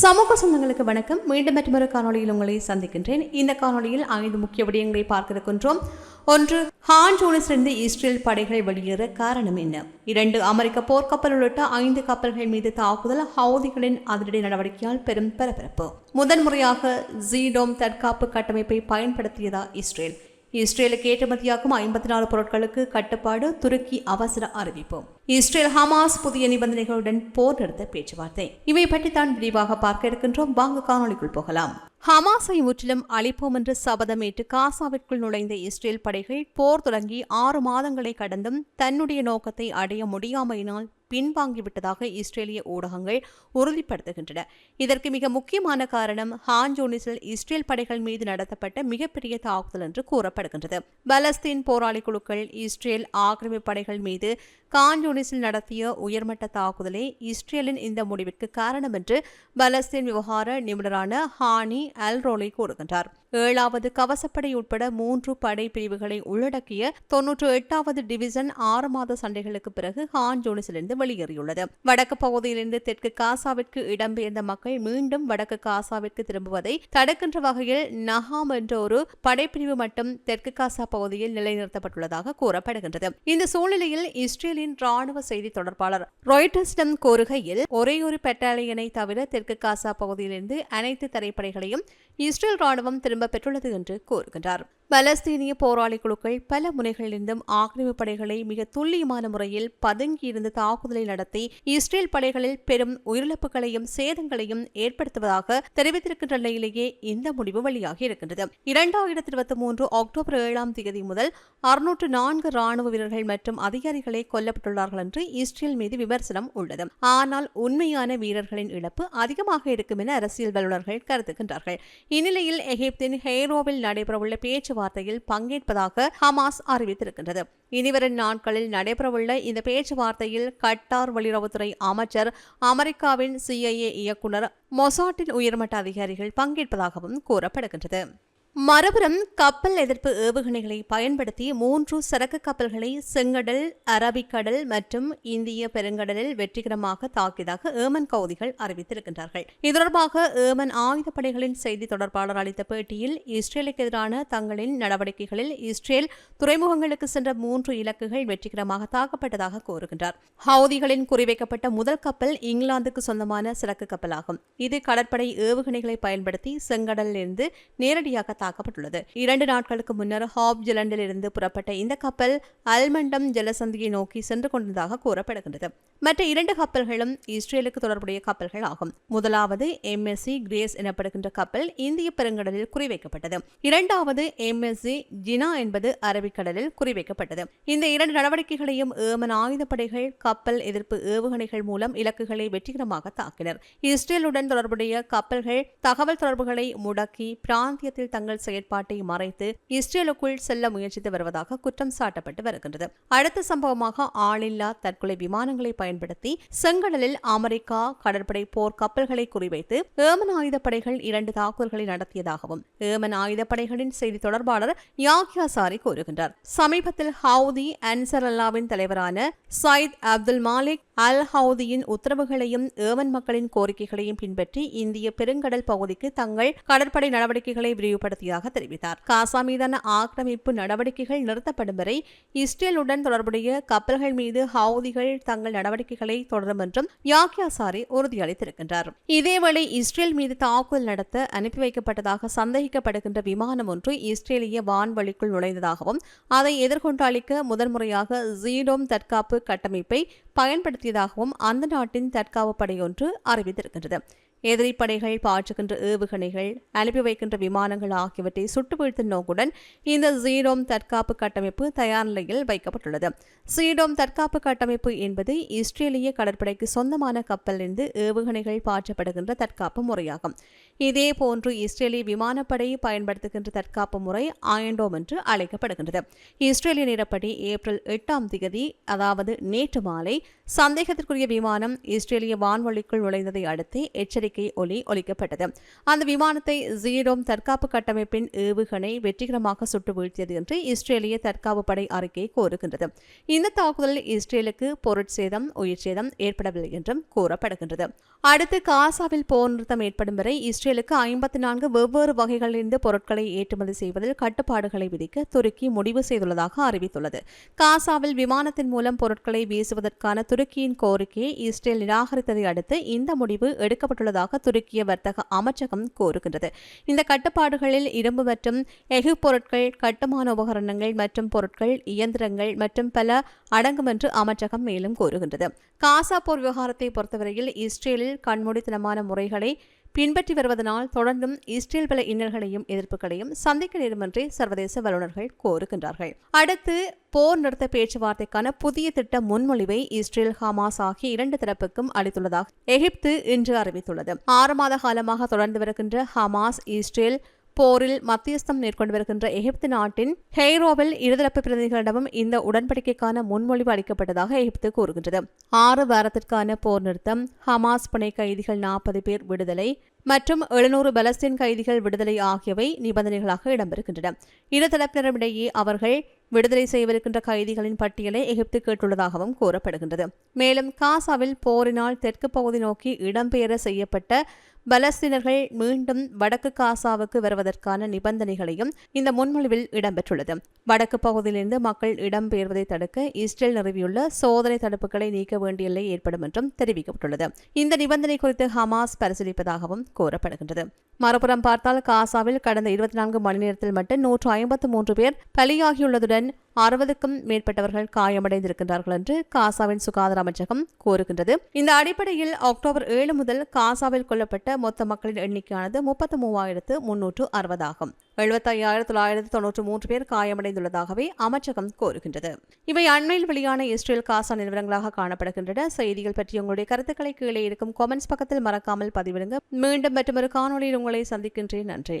சமூக சொந்தங்களுக்கு வணக்கம். மீண்டும் மற்றொரு காணொளியில் உங்களை சந்திக்கின்றேன். இந்த காணொளியில் ஐந்து முக்கிய விடயங்களை பார்க்க இருக்கின்றோம் ஒன்று ஹான் ஜோனிஸிலிருந்து இஸ்ரேல் படைகள் வெளியேற காரணம் என்ன? இரண்டு அமெரிக்க போர்க்கப்பல் உள்ளிட்ட ஐந்து கப்பல்கள் மீது தாக்குதல் ஹவுதிகளின் அதிரடி நடவடிக்கையால் பெரும் பரபரப்பு. முதன்முறையாக ஜீடோம் தற்காப்பு கட்டமைப்பை பயன்படுத்தியதா இஸ்ரேல்? இஸ்ரேலுக்கு ஏற்றுமதியாகும் ஐம்பத்தி நாலு பொருட்களுக்கு கட்டுப்பாடு துருக்கி அவசர அறிவிப்பு. இஸ்ரேல் ஹமாஸ் புதிய நிபந்தனைகளுடன் போர் நிறுத்த பேச்சுவார்த்தை. இவை பற்றி தான் விரிவாக பார்க்க இருக்கின்றோம். வாங்க காணொளிக்குள் போகலாம். ஹமாஸை முற்றிலும் அழிப்போம் என்று சபதமேற்று காசாவிற்குள் நுழைந்த இஸ்ரேல் படைகள் போர் தொடங்கி ஆறு மாதங்களை கடந்தும் தன்னுடைய நோக்கத்தை அடைய முடியாமையினால் பின்வாங்கிவிட்டதாக இஸ்ரேலிய ஊடகங்கள் உறுதிப்படுத்துகின்றன. இதற்கு மிக முக்கியமான காரணம் ஹான்ஜோனிஸில் இஸ்ரேல் படைகள் மீது நடத்தப்பட்ட மிகப்பெரிய தாக்குதல் என்று கூறப்படுகின்றது. பலஸ்தீன் போராளி குழுக்கள் இஸ்ரேல் ஆக்கிரமிப்பு படைகள் மீது கான்ஜோனிஸில் நடத்திய உயர்மட்ட தாக்குதலே இஸ்ரேலின் இந்த முடிவிற்கு காரணம் என்று பலஸ்தீன் விவகார நிபுணரான ஹானி அல்ரோலை கூறுகின்றார். ஏழாவது கவசப்படை உட்பட மூன்று படை பிரிவுகளை உள்ளடக்கிய தொன்னூற்று எட்டாவது டிவிசன் ஆறு மாத சண்டைகளுக்கு பிறகு ஹான் ஜோனிஸிலிருந்து வெளியேறியுள்ளது வடக்கு பகுதியிலிருந்து தெற்கு காசாவிற்கு இடம்பெயர்ந்த மக்கள் மீண்டும் வடக்கு காசாவிற்கு திரும்புவதை தடுக்கின்ற வகையில் நஹாம் என்ற ஒரு படைப்பிரிவு மட்டும் தெற்கு காசா பகுதியில் நிலைநிறுத்தப்பட்டுள்ளதாக கூறப்படுகின்றது. இந்த சூழ்நிலையில் இஸ்ரேலின் ராணுவ செய்தி தொடர்பாளர் ராய்டர்ஸிடம் கூறுகையில் ஒரே ஒரு பெட்டாலியனை தவிர தெற்கு காசா பகுதியிலிருந்து அனைத்து தரைப்படைகளையும் இஸ்ரேல் ராணுவம் திரும்ப பெற்றுள்ளது என்று கூறுகின்றார். பலஸ்தீனிய போராளி குழுக்கள் பல முனைகளிலிருந்தும் ஆக்கிரமிப்பு படைகளை மிக துல்லியமான முறையில் பதுங்கியிருந்து தாக்குதல் தாக்குதலை நடத்தி இஸ்ரேல் படைகளில் பெரும் உயிரிழப்புகளையும் சேதங்களையும் ஏற்படுத்துவதாக தெரிவித்திருக்கின்ற நிலையிலேயே இந்த முடிவு வெளியாகி இருக்கின்றது. இரண்டாயிரத்தி இருபத்தி மூன்று அக்டோபர் ஏழாம் தேதி முதல் அறுநூற்று நான்கு ராணுவ வீரர்கள் மற்றும் அதிகாரிகளே கொல்லப்பட்டுள்ளார்கள் என்று இஸ்ரேல் மீது விமர்சனம் உள்ளது. ஆனால் உண்மையான வீரர்களின் இழப்பு அதிகமாக இருக்கும் என அரசியல் வல்லுநர்கள் கருதுகின்றார்கள். இந்நிலையில் எகிப்தின் ஹெய்ரோவில் நடைபெறவுள்ள பேச்சுவார்த்தையில் பங்கேற்பதாக ஹமாஸ் அறிவித்திருக்கின்றது. இனிவரும் நாட்களில் நடைபெறவுள்ள இந்த பேச்சுவார்த்தையில் கட் கட்டார் வெளியுறவுத்துறை அமைச்சர் அமெரிக்காவின் சிஐஏ இயக்குனர் மொசாட்டின் உயர்மட்ட அதிகாரிகள் பங்கேற்பதாகவும் கூறப்படுகின்றது. மறுபுறம் கப்பல் எதிர்ப்பு ஏவுகணைகளை பயன்படுத்தி மூன்று சரக்கு கப்பல்களை செங்கடல் அரபிக்கடல் மற்றும் இந்திய பெருங்கடலில் வெற்றிகரமாக தாக்கியதாக ஏமன் கவுதிகள் அறிவித்திருக்கின்றார்கள். இது தொடர்பாக ஏமன் ஆயுதப்படைகளின் செய்தி தொடர்பாளர் அளித்த பேட்டியில் இஸ்ரேலுக்கு எதிரான தங்களின் நடவடிக்கைகளில் இஸ்ரேல் துறைமுகங்களுக்கு சென்ற மூன்று இலக்குகள் வெற்றிகரமாக தாக்கப்பட்டதாக கூறுகின்றார். ஹவுதிகளின் குறிவைக்கப்பட்ட முதல் கப்பல் இங்கிலாந்துக்கு சொந்தமான சரக்கு கப்பலாகும். இது கடற்படை ஏவுகணைகளை பயன்படுத்தி செங்கடலிலிருந்து நேரடியாக தாக்கப்பட்டுள்ளது. இரண்டு நாட்களுக்கு முன்னர் ஹாப் ஜலண்டிலிருந்து புறப்பட்ட இந்த கப்பல் அல்மண்டம் ஜலசந்தியை நோக்கி சென்று கொண்டதாக கூறப்படுகின்றது. மற்ற இரண்டு கப்பல்களும் இஸ்ரேலுக்கு தொடர்புடைய கப்பல்கள் ஆகும். முதலாவது எம்எஸ்சி கிரேஸ் எனப்படுகின்ற கப்பல் இந்திய பெருங்கடலில் குறிவைக்கப்பட்டது. இரண்டாவது எம்எஸ்சி ஜினா என்பது அரபிக்கடலில் குறிவைக்கப்பட்டது. இந்த இரண்டு நடவடிக்கைகளையும் ஏமன் ஆயுதப்படைகள் கப்பல் எதிர்ப்பு ஏவுகணைகள் மூலம் இலக்குகளை வெற்றிகரமாக தாக்கினர். இஸ்ரேலுடன் தொடர்புடைய கப்பல்கள் தகவல் தொடர்புகளை முடக்கி பிராந்தியத்தில் தங்கள் தங்கள் செயற்பாட்டை மறைத்து இஸ்ரேலுக்குள் செல்ல முயற்சித்து வருவதாக குற்றம் சாட்டப்பட்டு வருகின்றது. அடுத்த சம்பவமாக ஆளில்லா தற்கொலை விமானங்களை பயன்படுத்தி செங்கடலில் அமெரிக்கா கடற்படை போர் கப்பல்களை குறிவைத்து ஏமன் ஆயுதப்படைகள் இரண்டு தாக்குதல்களை நடத்தியதாகவும் ஏமன் ஆயுதப்படைகளின் செய்தி தொடர்பாளர் யாக்யா சாரி கூறுகின்றார். சமீபத்தில் ஹவுதி அன்சர் அல்லாவின் தலைவரான சயித் அப்துல் மாலிக் அல் ஹவுதியின் உத்தரவுகளையும் ஏமன் மக்களின் கோரிக்கைகளையும் பின்பற்றி இந்திய பெருங்கடல் பகுதிக்கு தங்கள் கடற்படை நடவடிக்கைகளை விரிவுபடுத்தியதாக தெரிவித்தார். காசா மீதான ஆக்கிரமிப்பு நடவடிக்கைகள் நிறுத்தப்படும் வரை இஸ்ரேலுடன் தொடர்புடைய கப்பல்கள் மீது ஹவுதிகள் தங்கள் நடவடிக்கைகளை தொடரும் என்றும் யாக்யா சாரி உறுதியளித்திருக்கின்றார். இதேவேளை இஸ்ரேல் மீது தாக்குதல் நடத்த அனுப்பி வைக்கப்பட்டதாக சந்தேகிக்கப்படுகின்ற விமானம் ஒன்று இஸ்ரேலிய வான்வழிக்குள் நுழைந்ததாகவும் அதை எதிர்கொண்டு அளிக்க முதன்முறையாக ஜீடோம் தற்காப்பு கட்டமைப்பை பயன்படுத்தியதாகவும் அந்த நாட்டின் தற்காப்பு படையொன்று அறிவித்திருக்கின்றது. எதிரிப்படைகள் பாற்றுகின்ற பாய்ச்சுகின்ற ஏவுகணைகள் அனுப்பி வைக்கின்ற விமானங்கள் ஆகியவற்றை சுட்டு வீழ்த்தும் நோக்குடன் இந்த ஜீரோம் தற்காப்பு கட்டமைப்பு தயார் நிலையில் வைக்கப்பட்டுள்ளது. சீடோம் தற்காப்பு கட்டமைப்பு என்பது இஸ்ரேலிய கடற்படைக்கு சொந்தமான கப்பலிருந்து ஏவுகணைகள் பாய்ச்சப்படுகின்ற தற்காப்பு முறையாகும். இதே போன்று இஸ்ரேலிய விமானப்படை பயன்படுத்துகின்ற தற்காப்பு முறை ஆயண்டோம் என்று அழைக்கப்படுகின்றது. இஸ்ரேலிய நேரப்படி ஏப்ரல் எட்டாம் தேதி அதாவது நேற்று மாலை சந்தேகத்திற்குரிய விமானம் இஸ்ரேலிய வான்வழிக்குள் நுழைந்ததை அடுத்து எச்சரிக்கை எச்சரிக்கை ஒலி ஒலிக்கப்பட்டது. அந்த விமானத்தை ஜீரோம் தற்காப்பு கட்டமைப்பின் ஏவுகணை வெற்றிகரமாக சுட்டு வீழ்த்தியது என்று இஸ்ரேலிய தற்காப்பு படை அறிக்கை கோருகின்றது இந்த தாக்குதலில் இஸ்ரேலுக்கு பொருட்சேதம் உயிர் சேதம் ஏற்படவில்லை என்றும் கூறப்படுகின்றது. அடுத்து காசாவில் போர் நிறுத்தம் ஏற்படும் வரை இஸ்ரேலுக்கு ஐம்பத்தி நான்கு வெவ்வேறு வகைகளிலிருந்து பொருட்களை ஏற்றுமதி செய்வதில் கட்டுப்பாடுகளை விதிக்க துருக்கி முடிவு செய்துள்ளதாக அறிவித்துள்ளது. காசாவில் விமானத்தின் மூலம் பொருட்களை வீசுவதற்கான துருக்கியின் கோரிக்கையை இஸ்ரேல் நிராகரித்ததை அடுத்து இந்த முடிவு எடுக்கப்பட்டுள்ளதாக துருக்கிய வர்த்தக அமைச்சகம் கோருகின்றது. இந்த கட்டுப்பாடுகளில் இரும்பு மற்றும் எஃகு பொருட்கள் கட்டுமான உபகரணங்கள் மற்றும் பொருட்கள் இயந்திரங்கள் மற்றும் பல அடங்கும் என்று அமைச்சகம் மேலும் கூறுகின்றது. காசா போர் விவகாரத்தை பொறுத்தவரையில் இஸ்ரேலில் கண்மூடித்தனமான முறைகளை பின்பற்றி வருவதனால் தொடர்ந்தும் இஸ்ரேல் பல இன்னல்களையும் எதிர்ப்புகளையும் சந்திக்க நேரும் சர்வதேச வல்லுநர்கள் கோருகின்றார்கள். அடுத்து போர் நிறுத்த பேச்சுவார்த்தைக்கான புதிய திட்ட முன்மொழிவை இஸ்ரேல் ஹமாஸ் ஆகிய இரண்டு தரப்புக்கும் அளித்துள்ளதாக எகிப்து இன்று அறிவித்துள்ளது. ஆறு மாத காலமாக தொடர்ந்து வருகின்ற ஹமாஸ் இஸ்ரேல் போரில் மத்தியஸ்தம் மேற்கொண்டு வருகின்ற எகிப்து நாட்டின் ஹெய்ரோவில் இருதரப்பு பிரதிநிதிகளிடமும் இந்த உடன்படிக்கைக்கான முன்மொழிவு அளிக்கப்பட்டதாக எகிப்து கூறுகின்றது. ஆறு வாரத்திற்கான போர் நிறுத்தம் ஹமாஸ் பிணை கைதிகள் நாற்பது பேர் விடுதலை மற்றும் எழுநூறு பலஸ்தீன் கைதிகள் விடுதலை ஆகியவை நிபந்தனைகளாக இடம்பெறுகின்றன. இரு தரப்பினரிடையே அவர்கள் விடுதலை செய்யவிருக்கின்ற கைதிகளின் பட்டியலை எகிப்து கேட்டுள்ளதாகவும் கூறப்படுகின்றது. மேலும் காசாவில் போரினால் தெற்கு பகுதி நோக்கி இடம்பெயர செய்யப்பட்ட பலஸ்தீனர்கள் மீண்டும் வடக்கு காசாவுக்கு வருவதற்கான நிபந்தனைகளையும் இந்த முன்மொழிவில் இடம்பெற்றுள்ளது. வடக்கு பகுதியிலிருந்து மக்கள் இடம்பெயர்வதை தடுக்க இஸ்ரேல் நிறுவியுள்ள சோதனை தடுப்புகளை நீக்க வேண்டிய நிலை ஏற்படும் என்றும் தெரிவிக்கப்பட்டுள்ளது. இந்த நிபந்தனை குறித்து ஹமாஸ் பரிசீலிப்பதாகவும் கூறப்படுகின்றது. மறுபுறம் பார்த்தால் காசாவில் கடந்த இருபத்தி நான்கு மணி நேரத்தில் மட்டும் நூற்று ஐம்பத்து மூன்று பேர் பலியாகியுள்ளதுடன் அறுபதுக்கும் மேற்பட்டவர்கள் காயமடைந்திருக்கின்றார்கள் என்று காசாவின் சுகாதார அமைச்சகம் கூறுகின்றது. இந்த அடிப்படையில் அக்டோபர் ஏழு முதல் காசாவில் கொல்லப்பட்ட மொத்த மக்களின் எண்ணிக்கையானது முப்பத்து மூவாயிரத்து முன்னூற்று அறுபதாகும். எழுபத்தையாயிரத்து தொள்ளாயிரத்து தொன்னூற்று மூன்று பேர் காயமடைந்துள்ளதாகவே அமைச்சகம் கோருகின்றது இவை அண்மையில் வெளியான இஸ்ரேல் காசா நிலவரங்களாக காணப்படுகின்றன. செய்திகள் பற்றி உங்களுடைய கருத்துக்களை கீழே இருக்கும் கொமெண்ட்ஸ் பக்கத்தில் மறக்காமல் பதிவிடுங்க. மீண்டும் மற்றொரு காணொலியில் உங்களை சந்திக்கின்றேன். நன்றி.